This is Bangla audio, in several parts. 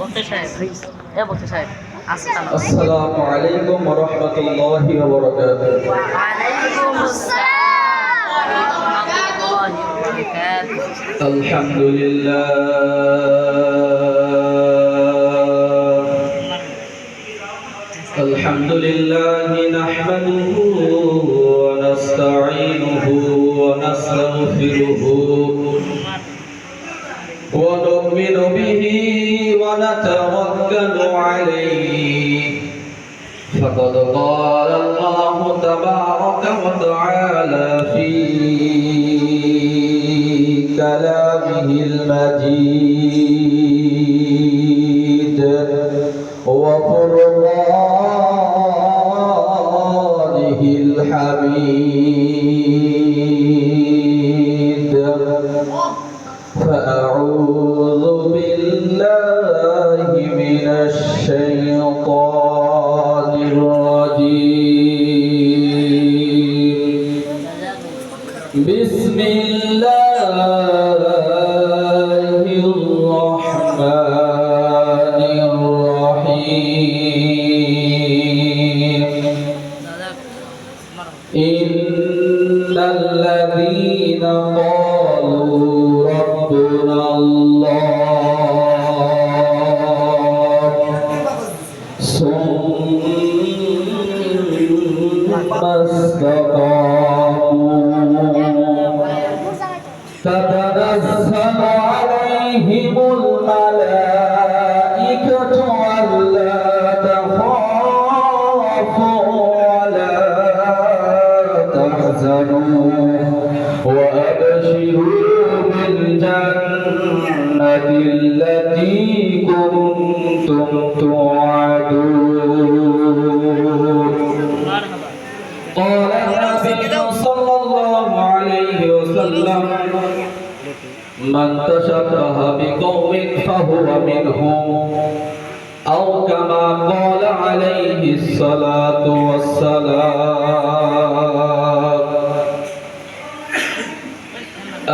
বক্তা সাহেব এ বক্তা সাহেব আসসালাম السلام عليكم ورحمة الله وبركاته وعليكم السلام ورحمة الله وبركاته الحمد لله الحمد لله نحمده ونستعينه ونستغفره ونؤمن به ونتوكل عليه. فقد قال الله تبارك وتعالى في كلامه المجيد. الملائكة ألا تخافوا ولا تحزنوا وأبشروا بالجنة التي كنتم توعدون. قال النبي صلى الله عليه وسلم من تشبه فهو منهم أو كما قال عليه الصلاة والسلام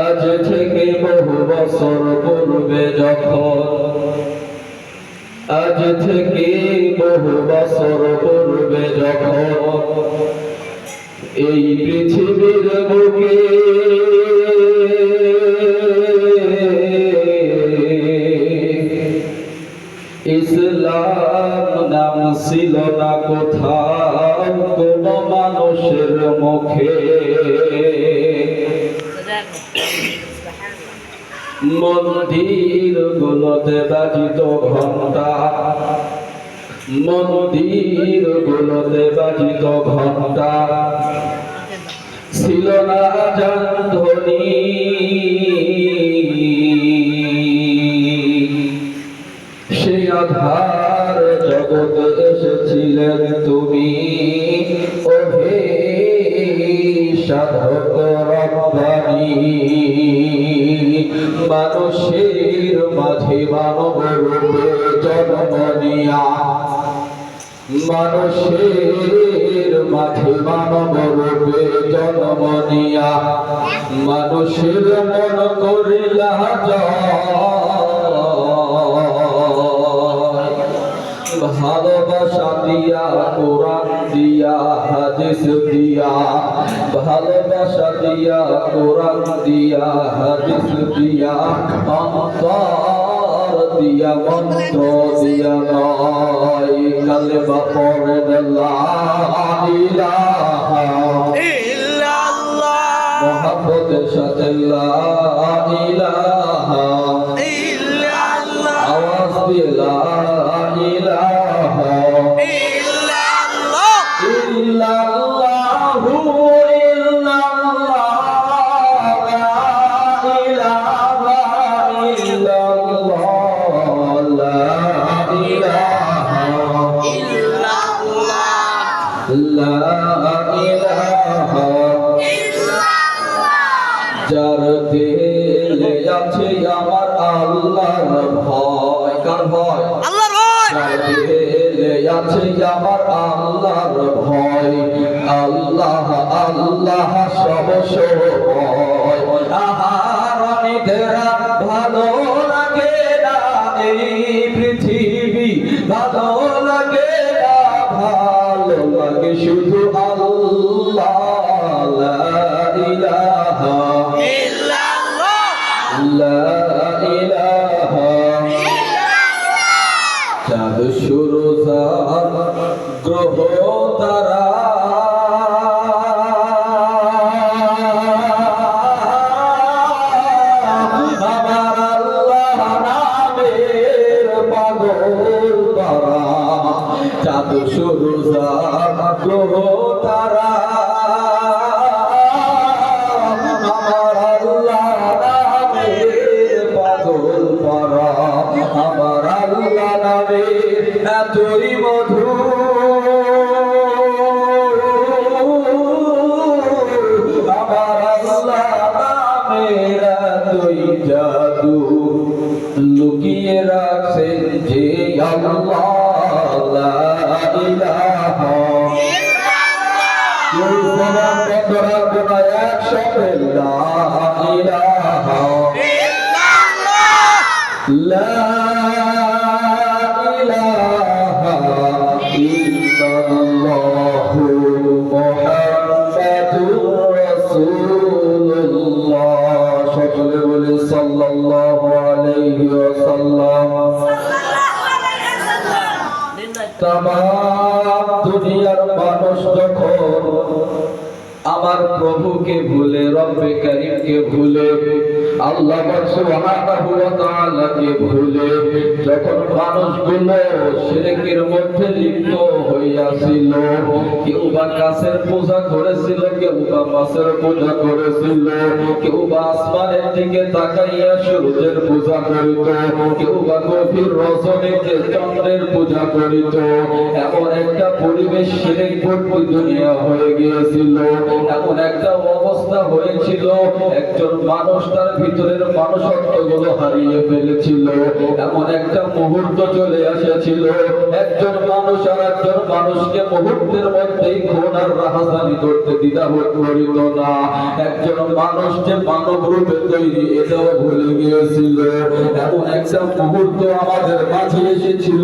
আজ থেকে বহু বছর পূর্বে যখন আজ থেকে বহু বছর পূর্বে যখন এই পৃথিবীর বুকে মন্দির গুলোতে বাজিত ঘণ্টা মন্দির গুলোতে বাজিত ঘণ্টা ছিল না জান ধ্বনি সে আধার জগৎ এসেছিলেন তুমি। ওহে সাধক রব্বানি। মানুষের মাঝে মানব রূপে জন্ম মানুষের মাঝে মানব রূপে জন্ম মানুষের মন করিলা জয়। ভালোবাসা দিয়া কোরআন দিয়া হাদিস দিয়া ভালোবাসা দিয়া কোরআন দিয়া হাদিস দিয়া অন্তর দিয়া মন্ত্র দিয়া নয়। কালেমা পড়ে লা ইলাহা মোহাম্মদের সাথে লা ইলাহা আওয়াজ দিয়ে লা যার দিলে আছে আমার আল্লাহর ভয় কার ভয়? আল্লাহর ভয়। যার দিলে আছে আমার আল্লাহর ভয় আল্লাহ আল্লাহ সব সময় সুরজার গ্রহ তারা। সুরজার গ্রহ তারা। জাদু লুকিয়ে রাখছেন যে আল্লাহ লা তাম দুনিয়ার মানুষ যখন আমার প্রভুকে ভুলে, রব্বে করিমকে ভুলে, আল্লাহ সুবহানাহু ওয়া তাআলাকে ভুলে, যখন শিরকের মধ্যে লিপ্ত হইয়াছিল, কেউ বা গাছের পূজা করেছিল, কেউ বা মাছের পূজা করেছিল, কেউ বা আসমানের দিকে তাকাইয়া সূর্যের পূজা করিত, কেউ বা গভীর চন্দ্রের পূজা করিত। এমন একটা পরিবেশ শিরিক দুনিয়া হয়ে গিয়েছিল। এমন একটা অবস্থা হয়েছিল, একজন মানুষ তার ভিতরের মানুষত্বগুলো হারিয়ে ফেলেছিল। এমন একটা মুহূর্ত চলে এসেছিল, একজন মানুষ আর একজন মানুষকে মুহূর্তের মধ্যেই খুন আর রাহাজানি করতে দ্বিধা করিত না। একজন মানুষ যে মানব রূপে তৈরি, এটাও ভুলে গিয়েছিল। এমন একটা মুহূর্ত আমাদের মাঝে এসেছিল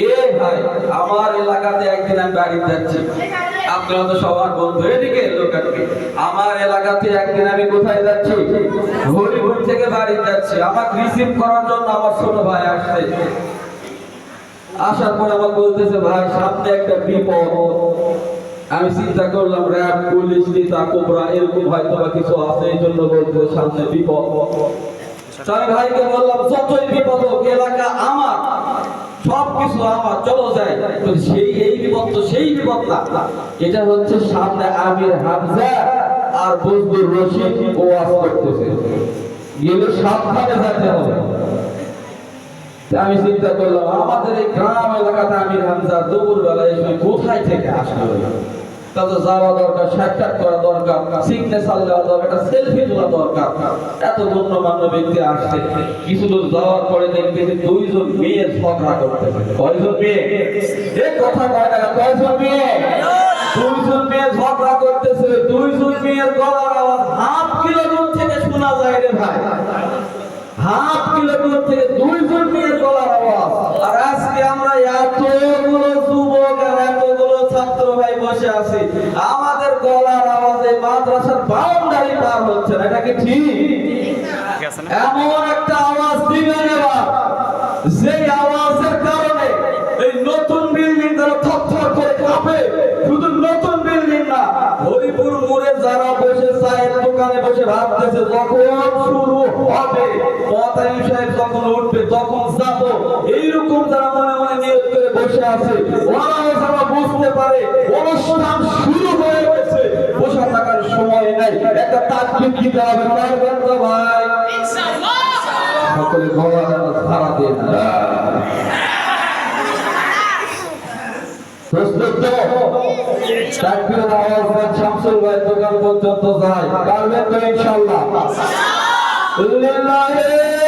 এ ভাই, আমার এলাকাতে একদিন আমি বাড়ি যাচ্ছি। সবার বন্ধু, এদিকে আমার এলাকাতে একদিন আমি কোথায় যাচ্ছি? হরিপুর থেকে বাড়ি যাচ্ছি। আমাকে রিসিভ করার জন্য আমার ছোট ভাই আসছে। আসার পর আমার বলতেছে, ভাই, সামনে একটা বিপদ। আমি চিন্তা করলাম, র্যাব, পুলিশ, নেতা, কোবরা, এরকম হয়তো বা কিছু আছে? এই জন্য বলতেছে সামনে বিপদ। আমি ভাইকে বললাম, যতই বিপদ হোক, এলাকা আমার। সব কিছু আমার চলো যায়। সেই এই বিপদ তো সেই বিপদ না এটা হচ্ছে সামনে আমির হামজা আর বজদুর রশিদ ওয়াজ করতেছে। গেলে সাবধানে যেতে হবে। আমি চিন্তা করলাম, আমাদের এই গ্রাম এলাকাতে আমির হামজা দুপুর বেলায় কোথায় থেকে আসলো? তাদের যাওয়া দরকার, সাক্ষাৎ করা দরকার সিগনেচার দেওয়া দরকার, একটা সেলফি তোলা দরকার। এত গণ্যমান্য ব্যক্তি আসছে। কিছু দূর যাওয়ার পরে দেখবে যে দুইজন মেয়ে ঝগড়া করতেছে। কয়জন মেয়ে? এ কথা কয় না কয়জন মেয়ে? দুইজন মেয়ে ঝগড়া করতেছে। দুইজন মেয়ের গলার আওয়াজ হাফ কিলো দূর থেকে শোনা যায় রে ভাই। হাফ কিলো দূর থেকে দুইজন মেয়ের গলার আওয়াজ। আর আজকে আমরা এতগুলো বসে আছি। আমাদের গলার আওয়াজে মাদ্রাসার বাউন্ডারি পার হচ্ছে না এটা কি ঠিক? এমন একটা আওয়াজ দিবেন এবার। যে আওয়াজের কারণে এই নতুন বিল্ডিং যারা থরথর করে কাঁপে শুধু নতুন বিল্ডিং না হরিপুর মোড়ে যারা বসে চায়ের দোকানে বসে ভাবতেছে যখন শুরু হবে। মতায়ন সাহেব যখন উঠবে তখন যাব। এইরকম যারা মনে মনে করে বসে আছে। যারা বুঝতে পারে অনুষ্ঠান শুরু হয়ে গেছে। বসে থাকার সময় নাই। একটা তাকলিফ দিতে হবে। পারবেন তো ভাই? সকলে গলা ছাড়া দেন প্রস্তুত তাকবীরের আওয়াজ দেন শামসুল ভাই দোকান পর্যন্ত যায়। পারবেন তো ইনশাআল্লাহ? লিল্লাহি